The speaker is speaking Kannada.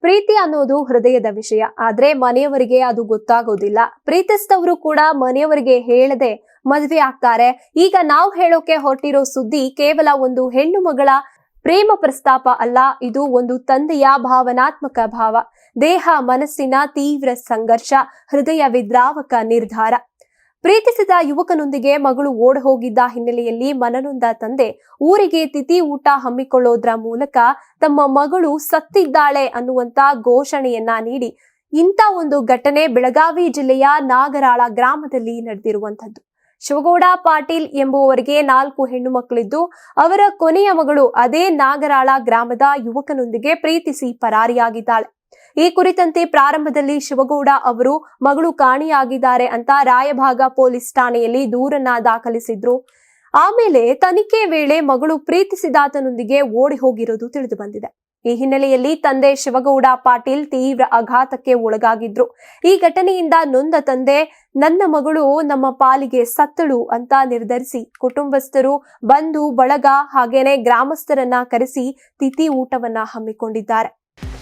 ಪ್ರೀತಿ ಅನ್ನೋದು ಹೃದಯದ ವಿಷಯ. ಆದ್ರೆ ಮನೆಯವರಿಗೆ ಅದು ಗೊತ್ತಾಗೋದಿಲ್ಲ. ಪ್ರೀತಿಸಿದವರು ಕೂಡ ಮನೆಯವರಿಗೆ ಹೇಳದೆ ಮದುವೆ ಆಗ್ತಾರೆ. ಈಗ ನಾವು ಹೇಳೋಕೆ ಹೊರಟಿರೋ ಸುದ್ದಿ ಕೇವಲ ಒಂದು ಹೆಣ್ಣು ಮಗಳ ಪ್ರೇಮ ಪ್ರಸ್ತಾಪ ಅಲ್ಲ, ಇದು ಒಂದು ತಂದೆಯ ಭಾವನಾತ್ಮಕ ಭಾವ. ದೇಹ, ಮನಸ್ಸಿನ ತೀವ್ರ ಸಂಘರ್ಷ, ಹೃದಯ ವಿದ್ರಾವಕ ನಿರ್ಧಾರ. ಪ್ರೀತಿಸಿದ ಯುವಕನೊಂದಿಗೆ ಮಗಳು ಓಡ್ ಹೋಗಿದ್ದ ಹಿನ್ನೆಲೆಯಲ್ಲಿ ಮನನೊಂದ ತಂದೆ ಊರಿಗೆ ತಿಥಿ ಊಟ ಹಮ್ಮಿಕೊಳ್ಳೋದ್ರ ಮೂಲಕ ತಮ್ಮ ಮಗಳು ಸತ್ತಿದ್ದಾಳೆ ಅನ್ನುವಂತ ಘೋಷಣೆಯನ್ನ ನೀಡಿ ಇಂಥ ಒಂದು ಘಟನೆ ಬೆಳಗಾವಿ ಜಿಲ್ಲೆಯ ನಾಗರಾಳ ಗ್ರಾಮದಲ್ಲಿ ನಡೆದಿರುವಂತದ್ದು ಶಿವಗೌಡ ಪಾಟೀಲ್ ಎಂಬುವವರಿಗೆ ನಾಲ್ಕು ಹೆಣ್ಣು ಮಕ್ಕಳಿದ್ದು, ಅವರ ಕೊನೆಯ ಮಗಳು ಅದೇ ನಾಗರಾಳ ಗ್ರಾಮದ ಯುವಕನೊಂದಿಗೆ ಪ್ರೀತಿಸಿ ಪರಾರಿಯಾಗಿದ್ದಾಳೆ. ಈ ಕುರಿತಂತೆ ಪ್ರಾರಂಭದಲ್ಲಿ ಶಿವಗೌಡ ಅವರು, ಮಗಳು ಕಾಣಿಯಾಗಿದ್ದಾರೆ ಅಂತ ರಾಯಭಾಗ ಪೊಲೀಸ್ ಠಾಣೆಯಲ್ಲಿ ದೂರನ್ನ ದಾಖಲಿಸಿದ್ರು. ಆಮೇಲೆ ತನಿಖೆ ವೇಳೆ ಮಗಳು ಪ್ರೀತಿಸಿದಾತನೊಂದಿಗೆ ಓಡಿ ಹೋಗಿರೋದು ತಿಳಿದು ಬಂದಿದೆ. ಈ ಹಿನ್ನೆಲೆಯಲ್ಲಿ ತಂದೆ ಶಿವಗೌಡ ಪಾಟೀಲ್ ತೀವ್ರ ಆಘಾತಕ್ಕೆ ಒಳಗಾಗಿದ್ರು. ಈ ಘಟನೆಯಿಂದ ನೊಂದ ತಂದೆ, ನನ್ನ ಮಗಳು ನಮ್ಮ ಪಾಲಿಗೆ ಸತ್ತಳು ಅಂತ ನಿರ್ಧರಿಸಿ ಕುಟುಂಬಸ್ಥರು ಬಂಧು ಬಳಗ ಹಾಗೇನೆ ಗ್ರಾಮಸ್ಥರನ್ನ ಕರೆಸಿ ತಿಥಿ ಊಟವನ್ನ ಹಮ್ಮಿಕೊಂಡಿದ್ದಾರೆ.